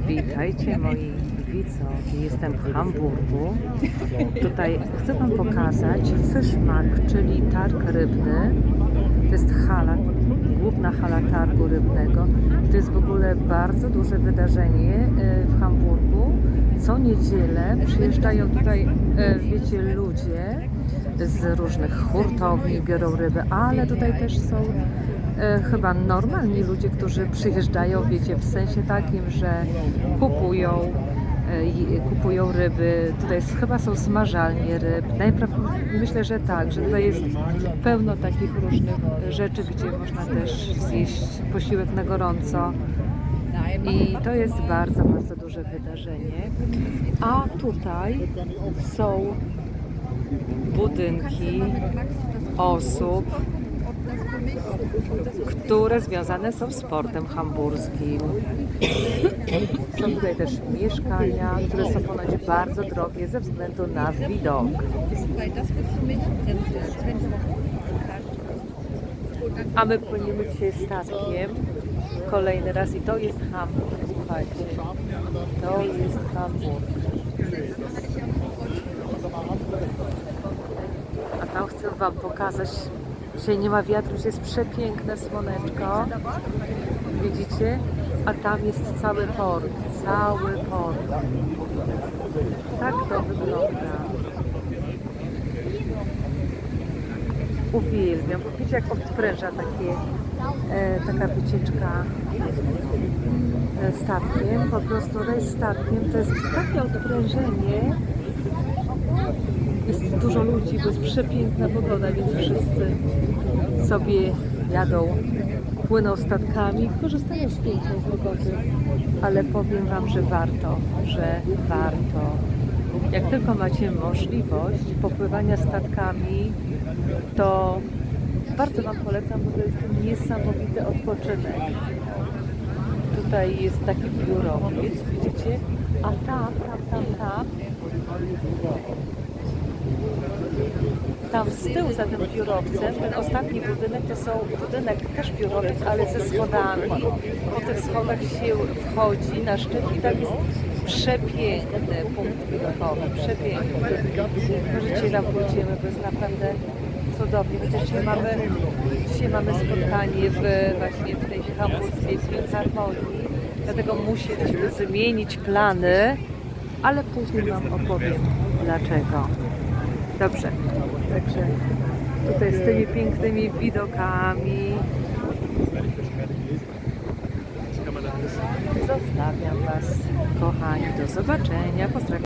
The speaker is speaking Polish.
Witajcie moi widzowie, jestem w Hamburgu. Tutaj chcę Wam pokazać Fishmark, czyli targ rybny. To jest hala, główna hala targu rybnego. To jest w ogóle bardzo duże wydarzenie e, w Hamburgu. Co niedzielę przyjeżdżają tutaj, e, wiecie, ludzie z różnych hurtowni, biorą ryby, ale tutaj też są chyba normalni ludzie, którzy przyjeżdżają, wiecie, w sensie takim, że kupują, e, kupują ryby. Tutaj chyba są smażalnie ryb. Najprawdopodobniej myślę, że tak, że tutaj jest pełno takich różnych rzeczy, gdzie można też zjeść posiłek na gorąco. I to jest bardzo, bardzo duże wydarzenie. A tutaj są budynki osób, które związane są z sportem hamburskim. Są tutaj też mieszkania, które są ponoć bardzo drogie ze względu na widok. A my płyniemy dzisiaj statkiem kolejny raz i to jest Hamburg, słuchajcie. To jest Hamburg. A tam chcę Wam pokazać, dzisiaj nie ma wiatru, jest przepiękne słoneczko. Widzicie? A tam jest cały port, cały port. Tak to wygląda. Uwielbiam. Wiecie jak odpręża takie, e, taka wycieczka e, statkiem. Po prostu rejs statkiem to jest takie odprężenie. Jest dużo ludzi, bo jest przepiękna pogoda, więc wszyscy sobie jadą, płyną statkami, korzystają z pięknej pogody. Ale powiem Wam, że warto, że warto. Jak tylko macie możliwość popływania statkami, to bardzo Wam polecam, bo to jest niesamowity odpoczynek. Tutaj jest taki biurowiec, widzicie? A tam, tam, tam z tyłu za tym biurowcem, ten ostatni budynek to są budynek też biurowiec, ale ze schodami. Po tych schodach się wchodzi na szczyt i tam jest przepiękny punkt widokowy, przepiękny. Możecie tam pójdziemy, bo jest naprawdę cudownie. Chociaż dzisiaj mamy, dzisiaj mamy spotkanie w, właśnie w tej hamburskiej filharmonii, dlatego musieliśmy zmienić plany, ale później Wam opowiem dlaczego. Dobrze, także tutaj z tymi pięknymi widokami zostawiam Was, kochani. Do zobaczenia. Pozdrawiam.